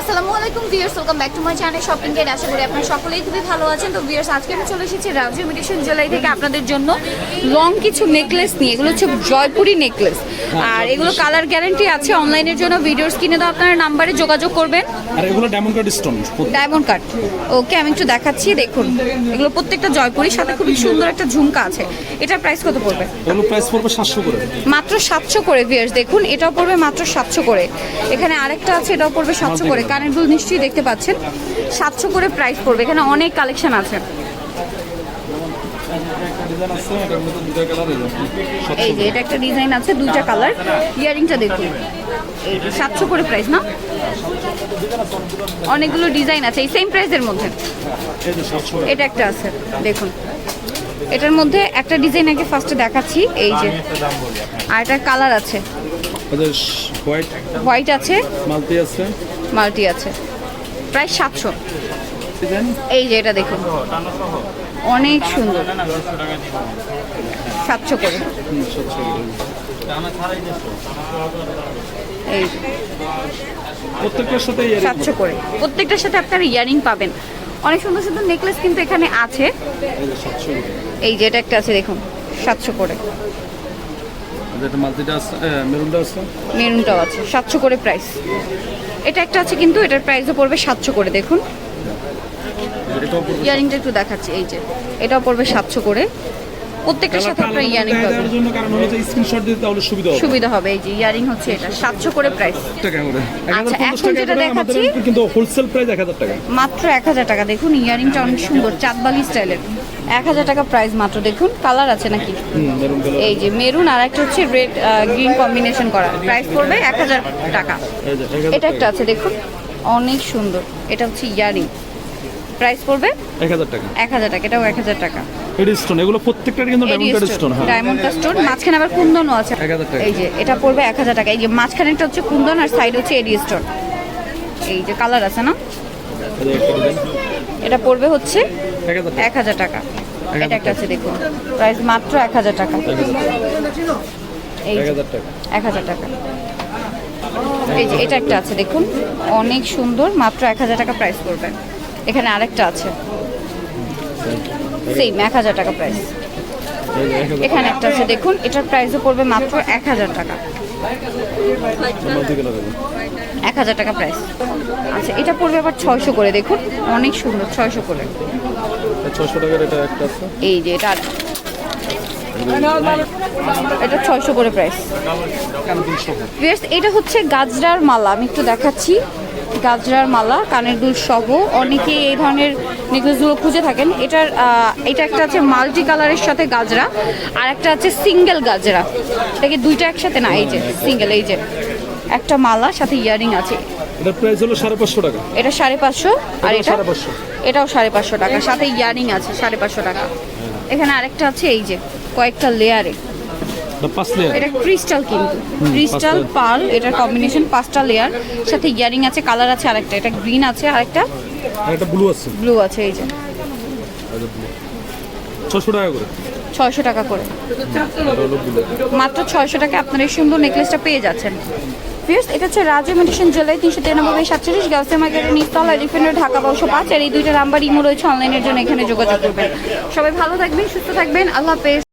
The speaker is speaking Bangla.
আসসালামু আলাইকুম viewers welcome back to my channel shopping আশা করি আপনারা সকলেই খুবই ভালো আছেন। তো ভিউয়ার্স আজকে আমি চলে এসেছি ইমিটেশন জেলায় থেকে আপনাদের জন্য লং কিছু নেকলেস নিয়ে। এগুলো হচ্ছে জয়পুরি নেকলেস আর এগুলো কালার গ্যারান্টি আছে অনলাইনের জন্য। ভিডিওস কিনে দাও আপনারা নাম্বারে যোগাযোগ করবেন। আর এগুলো diamond cut stone diamond cut okay আমি একটু দেখাচ্ছি দেখুন। এগুলো প্রত্যেকটা জয়পুরির সাথে খুবই সুন্দর একটা ঝুমকা আছে। এটার প্রাইস কত পড়বে? এগুলো প্রাইস পড়বে সাতশো করে। মাত্র সাতশো করে ভিয়ার্স দেখুন। এটাও পড়বে মাত্র সাতশো করে। এখানে আরেকটা আছে এটাও পড়বে সাতশো করে। কানের দুল নিশ্চয়ই দেখতে পাচ্ছেন। সাতশো করে প্রাইস পড়বে। এখানে অনেক কালেকশন আছে। এই যে এটা একটা ডিজাইন আছে দুইটা কালার ইয়ারিংটা দেখুন। এই সাতশো করে প্রাইস না? অনেকগুলো ডিজাইন আছে এই সেম প্রাইসের মধ্যে। এটা একটা আছে দেখুন। এটার মধ্যে একটা ডিজাইন আগে ফার্স্টে দেখাচ্ছি এই যে। আর একটা কালার আছে। হোয়াইট হোয়াইট আছে। মালতি আছে। মাল্টি আছে। প্রায় সাতশো। এই যে এটা দেখুন। অনেক সুন্দর। সাতশো করে। এই প্রত্যেকটার সাথে সাতশো করে। প্রত্যেকটার সাথে আপনারা ইয়ারিং পাবেন। অনেক সুন্দর সুন্দর নেকলেস কিন্তু এখানে আছে। এই যে সাতশো করে। এই যে এটা একটা আছে দেখুন। সাতশো করে। এটা মাল্টিটা আছে মেরুনটা আছে? মেরুনটাও আছে সাতশো করে প্রাইস এটা একটা আছে কিন্তু এটার প্রাইসও পড়বে সাতশো করে দেখুন। ইয়ারিংটা একটু দেখাচ্ছি এই যে। এটাও পড়বে সাতশো করে। প্রত্যেকটার সাথে আপনারা ইয়ারিং পাবেন জন্য কারণ হচ্ছে স্ক্রিনশট দিতে তাহলে সুবিধা হবে। সুবিধা হবে এই যে ইয়ারিং হচ্ছে এটা সাতশো করে প্রাইস টাকা করে। আচ্ছা, এখন যেটা দেখাচ্ছি- কিন্তু হোলসেল প্রাইস এক হাজার টাকা। মাত্র এক হাজার টাকা। দেখুন ইয়ারিংটা অনেক সুন্দর চাঁদবালি স্টাইলের। এক হাজার টাকা প্রাইস মাত্র। দেখুন কালার আছে নাকি? এই যে মেরুন আর একটা হচ্ছে রেড গ্রিন কম্বিনেশন করা। প্রাইস পড়বে এক হাজার টাকা। এটা একটা আছে দেখুন অনেক সুন্দর। এটা হচ্ছে ইয়ারিং। প্রাইস পড়বে এক হাজার টাকা এক হাজার টাকা এটাও এক হাজার টাকা এডি স্টোন এগুলো প্রত্যেকটার কিন্তু ডায়মন্ড কাট স্টোন হ্যাঁ ডায়মন্ড স্টোন মাঝখানে আবার কুন্দনও আছে 1000 টাকা। এই যে এটা পড়বে এক হাজার টাকা এই যে মাঝখানেটা হচ্ছে কুন্দন আর সাইড হচ্ছে এডি স্টোন এই যে কালার আছে না এটা পড়বে হচ্ছে এক হাজার টাকা এটা একটা আছে দেখুন প্রাইস মাত্র এক হাজার টাকা এক হাজার টাকা এই এক যে, হাজার টাকা এক হাজার টাকা এই যে এটা একটা আছে দেখুন অনেক সুন্দর মাত্র এক হাজার টাকা প্রাইস পড়বে এখানে আরেকটা আছে। সেম এক হাজার টাকা প্রাইস এখানে একটা আছে দেখুন এটার প্রাইসও পড়বে মাত্র এক হাজার টাকা। এক হাজার টাকা প্রাইস আচ্ছা এটা পড়বে আবার ছয়শো করে দেখুন অনেক সুন্দর ছয়শো করে। ছশো টাকার এটা একটা এই যে এটা এটা ছয়শো করে প্রাইস এটা হচ্ছে গাজরার মালা আমি একটু দেখাচ্ছি। গাজরার মালা কানের দুল সহ অনেকে এই ধরনের নেকলেসগুলো খুঁজে থাকেন। এটার এটা একটা আছে মাল্টি কালারের সাথে গাজরা আর একটা আছে সিঙ্গেল গাজরা। এটাকে দুইটা একসাথে না এই যে সিঙ্গেল এই যে। একটা মালা সাথে ইয়ারিং আছে। এটার প্রাইস হলো সাড়ে পাঁচশো টাকা। এটা সাড়ে পাঁচশো আর এটাও এটা? সাড়ে পাঁচশো। এটাও সাড়ে পাঁচশো টাকা সাথে ইয়ারিং আছে সাড়ে পাঁচশো টাকা। এখানে আরেকটা আছে এই যে কয়েকটা লেয়ারে এটা পাঁচ লেয়ার এটা ক্রিস্টাল কিন্তু। ক্রিস্টাল পাঁচটা। এটার কম্বিনেশন পাঁচটা লেয়ার সাথে ইয়ারিং আছে কালার আছে আরেকটা। এটা গ্রিন আছে আরেকটা আর ব্লু আছে। ব্লু আছে এই যে। ছশো টাকা করে। ছয়শো টাকা করে। মাত্র ছয়শো টাকা আপনার এই সুন্দর নেকলেসটা পেয়ে যাচ্ছেন। এটা হচ্ছে রাজ্য মেডিসিন জেলায় তিনশো তিরানব্বই সাতচল্লিশ। গাউসে মার্কেটের নিচতলা এলিফেন্টের ঢাকা বারোশো পাঁচ। আর এই দুইটা নাম্বার ইমো রয়েছে অনলাইনের জন্য এখানে যোগাযোগ করবেন। সবাই ভালো থাকবেন সুস্থ থাকবেন। আল্লাহ হাফেজ।